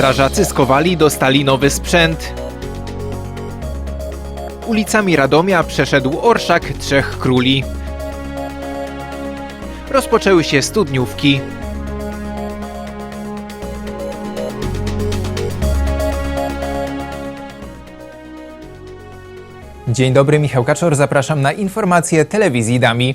Strażacy z Kowali dostali nowy sprzęt. Ulicami Radomia przeszedł orszak Trzech Króli. Rozpoczęły się studniówki. Dzień dobry, Michał Kaczor. Zapraszam na informacje telewizji Dami.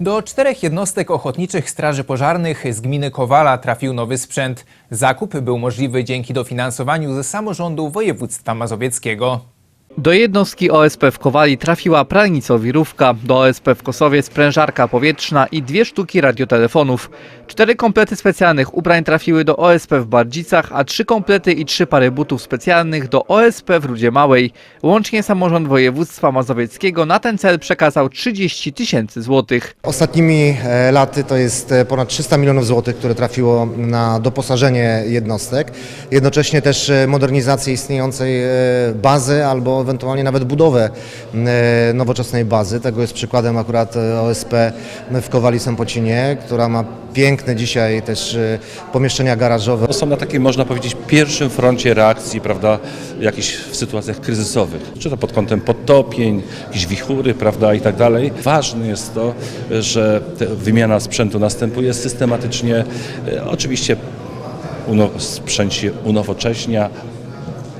Do czterech jednostek ochotniczych straży pożarnych z gminy Kowala trafił nowy sprzęt. Zakup był możliwy dzięki dofinansowaniu ze samorządu województwa mazowieckiego. Do jednostki OSP w Kowali trafiła pranicowirówka, do OSP w Kosowie sprężarka powietrzna i dwie sztuki radiotelefonów. Cztery komplety specjalnych ubrań trafiły do OSP w Bardzicach, a trzy komplety i trzy pary butów specjalnych do OSP w Rudzie Małej. Łącznie samorząd województwa mazowieckiego na ten cel przekazał 30 tysięcy złotych. Ostatnimi e, laty to jest e, ponad 300 milionów złotych, które trafiło na doposażenie jednostek. Jednocześnie też e, modernizację istniejącej bazy albo ewentualnie nawet budowę e, nowoczesnej bazy. Tego jest przykładem akurat e, OSP w Kowali Sępocinie, która ma piękne dzisiaj też e, pomieszczenia garażowe. Są na takim, można powiedzieć, pierwszym froncie reakcji, prawda, jakichś w sytuacjach kryzysowych, czy to pod kątem podtopień, jakieś wichury, prawda, i tak dalej. Ważne jest to, że wymiana sprzętu następuje systematycznie. Oczywiście sprzęt się unowocześnia,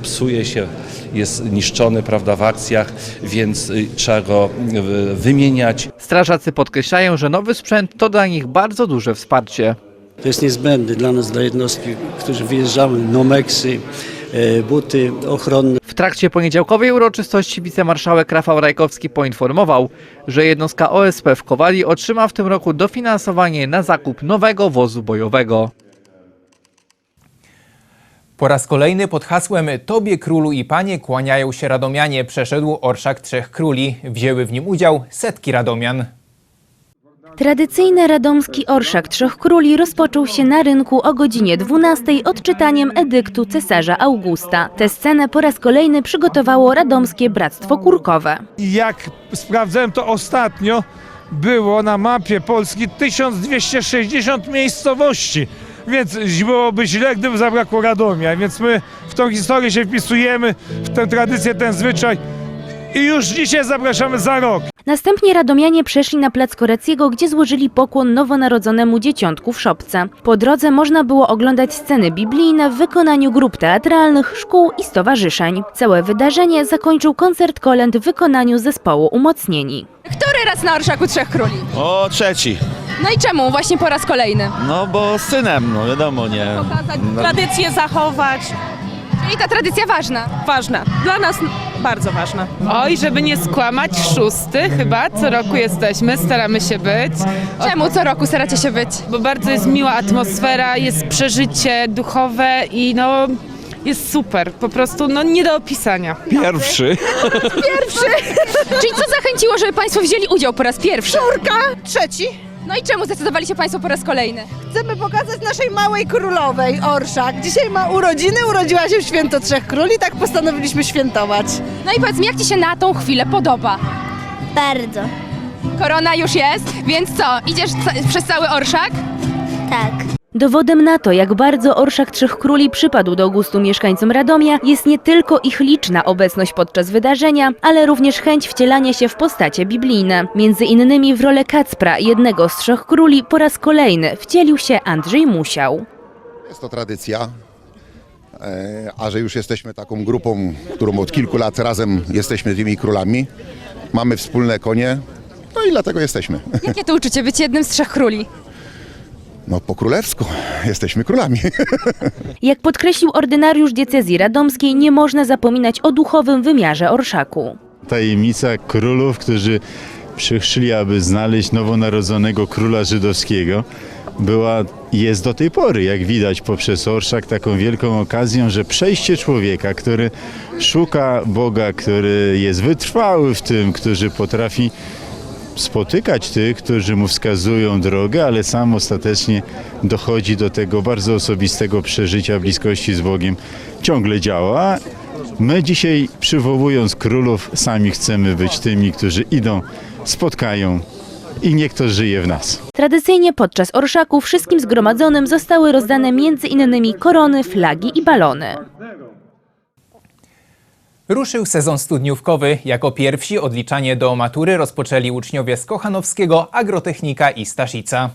psuje się, jest niszczony, prawda, w akcjach, więc y, trzeba go wymieniać. Strażacy podkreślają, że nowy sprzęt to dla nich bardzo duże wsparcie. To jest niezbędne dla nas, dla jednostki, którzy wyjeżdżały, nomeksy, e, buty ochronne. W trakcie poniedziałkowej uroczystości wicemarszałek Rafał Rajkowski poinformował, że jednostka OSP w Kowali otrzyma w tym roku dofinansowanie na zakup nowego wozu bojowego. Po raz kolejny pod hasłem Tobie Królu i Panie kłaniają się Radomianie przeszedł orszak Trzech Króli. Wzięły w nim udział setki Radomian. Tradycyjny radomski orszak Trzech Króli rozpoczął się na rynku o godzinie 12 odczytaniem edyktu cesarza Augusta. Tę scenę po raz kolejny przygotowało radomskie Bractwo Kurkowe. Jak sprawdzałem to ostatnio, było na mapie Polski 1260 miejscowości. Więc byłoby źle, gdyby zabrakło Radomia. Więc my w tą historię się wpisujemy, w tę tradycję, ten zwyczaj. I już dzisiaj zapraszamy za rok. Następnie radomianie przeszli na plac Koreciego, gdzie złożyli pokłon nowonarodzonemu dzieciątku w szopce. Po drodze można było oglądać sceny biblijne w wykonaniu grup teatralnych, szkół i stowarzyszeń. Całe wydarzenie zakończył koncert kolęd w wykonaniu zespołu Umocnieni. Który raz na Orszaku Trzech Króli? O, trzeci. No i czemu właśnie po raz kolejny? No bo z synem, no wiadomo, nie. Pokazać No, tradycję zachować. Czyli ta tradycja ważna. Ważna. Dla nas bardzo ważna. Oj, żeby nie skłamać, szósty chyba, co roku jesteśmy, staramy się być. Czemu co roku staracie się być? Bo bardzo jest miła atmosfera, jest przeżycie duchowe i no jest super. Po prostu no nie do opisania. Pierwszy. Pierwszy! Czyli co zachęciło, żeby Państwo wzięli udział po raz pierwszy? Córka, trzeci. No i czemu zdecydowali się Państwo po raz kolejny? Chcemy pokazać naszej małej królowej Orszak. Dzisiaj ma urodziny, urodziła się w święto Trzech Króli, tak postanowiliśmy świętować. No i powiedz mi, jak Ci się na tą chwilę podoba? Bardzo, Korona już jest, więc co, idziesz ca- przez cały Orszak? tak. Dowodem na to, jak bardzo orszak Trzech Króli przypadł do gustu mieszkańcom Radomia, jest nie tylko ich liczna obecność podczas wydarzenia, ale również chęć wcielania się w postacie biblijne. Między innymi w rolę Kacpra, jednego z Trzech Króli, po raz kolejny wcielił się Andrzej Musiał. Jest to tradycja, e, a że już jesteśmy taką grupą, którą od kilku lat razem jesteśmy tymi królami, mamy wspólne konie, no i dlatego jesteśmy. Jakie to uczucie być jednym z Trzech Króli? No po królewsku jesteśmy królami. Jak podkreślił ordynariusz diecezji radomskiej, nie można zapominać o duchowym wymiarze orszaku. tajemnica królów, którzy przyszli, aby znaleźć nowonarodzonego króla żydowskiego, była jest do tej pory, jak widać poprzez orszak, taką wielką okazją, że przejście człowieka, który szuka Boga, który jest wytrwały w tym, który potrafi spotykać tych, którzy mu wskazują drogę, ale sam ostatecznie dochodzi do tego bardzo osobistego przeżycia bliskości z Bogiem, ciągle działa. My dzisiaj przywołując królów, sami chcemy być tymi, którzy idą, spotkają i niech to żyje w nas. Tradycyjnie podczas orszaku wszystkim zgromadzonym zostały rozdane między innymi korony, flagi i balony. Ruszył sezon studniówkowy. Jako pierwsi odliczanie do matury rozpoczęli uczniowie z Kochanowskiego, Agrotechnika i Staszica.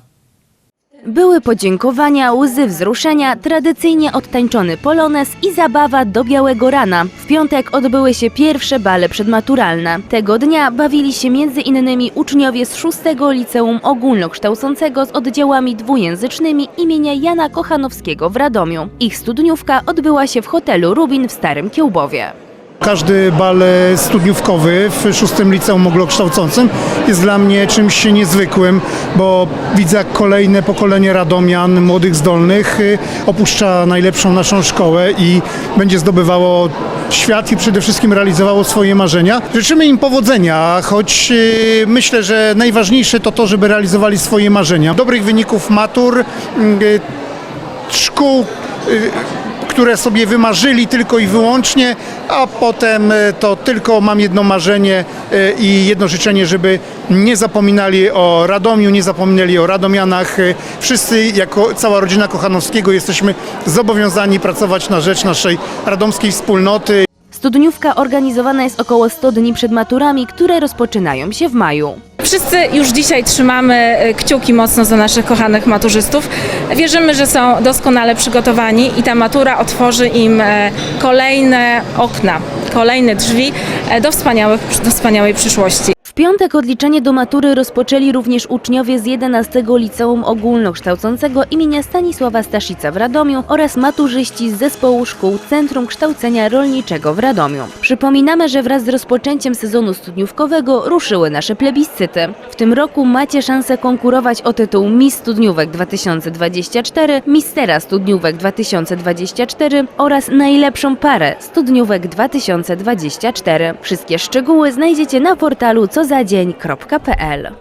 Były podziękowania, łzy wzruszenia, tradycyjnie odtańczony polones i zabawa do białego rana. W piątek odbyły się pierwsze bale przedmaturalne. Tego dnia bawili się innymi uczniowie z 6 Liceum Ogólnokształcącego z oddziałami dwujęzycznymi imienia Jana Kochanowskiego w Radomiu. Ich studniówka odbyła się w hotelu Rubin w Starym Kiełbowie. Każdy bal e, studniówkowy w szóstym liceum ogólnokształcącym jest dla mnie czymś niezwykłym, bo widzę jak kolejne pokolenie radomian, młodych zdolnych y, opuszcza najlepszą naszą szkołę i będzie zdobywało świat i przede wszystkim realizowało swoje marzenia. Życzymy im powodzenia, choć y, myślę, że najważniejsze to to, żeby realizowali swoje marzenia. Dobrych wyników matur, szkół, które sobie wymarzyli tylko i wyłącznie, a potem y, to tylko mam jedno marzenie y, i jedno życzenie, żeby nie zapominali o Radomiu, nie zapominali o Radomianach. Y, Wszyscy, jako cała rodzina Kochanowskiego, jesteśmy zobowiązani pracować na rzecz naszej radomskiej wspólnoty. Studniówka organizowana jest około 100 dni przed maturami, które rozpoczynają się w maju. Wszyscy już dzisiaj trzymamy e, kciuki mocno za naszych kochanych maturzystów. Wierzymy, że są doskonale przygotowani i ta matura otworzy im e, kolejne okna, kolejne drzwi e, do, wspaniałych, do wspaniałej przyszłości. Piątek odliczenie do matury rozpoczęli również uczniowie z 11 Liceum Ogólnokształcącego imienia Stanisława Staszica w Radomiu oraz maturzyści z zespołu szkół Centrum Kształcenia Rolniczego w Radomiu. Przypominamy, że wraz z rozpoczęciem sezonu studniówkowego ruszyły nasze plebiscyty. W tym roku macie szansę konkurować o tytuł Miss Studniówek 2024, Mistera Studniówek 2024 oraz najlepszą parę Studniówek 2024. Wszystkie szczegóły znajdziecie na portalu cozadzień.pl.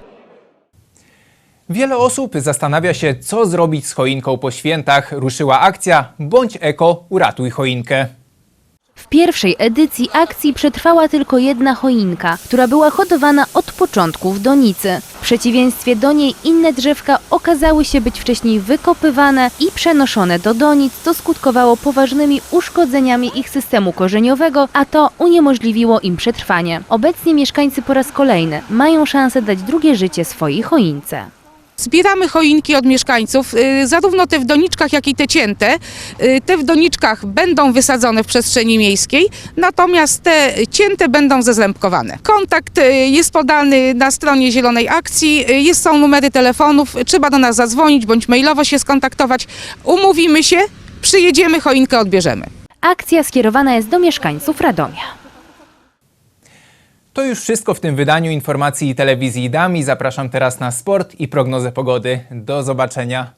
Wiele osób zastanawia się, co zrobić z choinką po świętach. Ruszyła akcja Bądź Eko, uratuj choinkę. W pierwszej edycji akcji przetrwała tylko jedna choinka, która była hodowana od początku w donicy. Przeciwieństwie do niej inne drzewka okazały się być wcześniej wykopywane i przenoszone do donic, co skutkowało poważnymi uszkodzeniami ich systemu korzeniowego, a to uniemożliwiło im przetrwanie. Obecnie mieszkańcy po raz kolejny mają szansę dać drugie życie swojej choince. Zbieramy choinki od mieszkańców, y, zarówno te w doniczkach, jak i te cięte. Y, Te w doniczkach będą wysadzone w przestrzeni miejskiej, natomiast te cięte będą zezębkowane. Kontakt y, jest podany na stronie Zielonej Akcji, jest, są numery telefonów, trzeba do nas zadzwonić bądź mailowo się skontaktować. Umówimy się, przyjedziemy, choinkę odbierzemy. Akcja skierowana jest do mieszkańców Radomia. To już wszystko w tym wydaniu informacji telewizji Dami. Zapraszam teraz na sport i prognozę pogody. Do zobaczenia.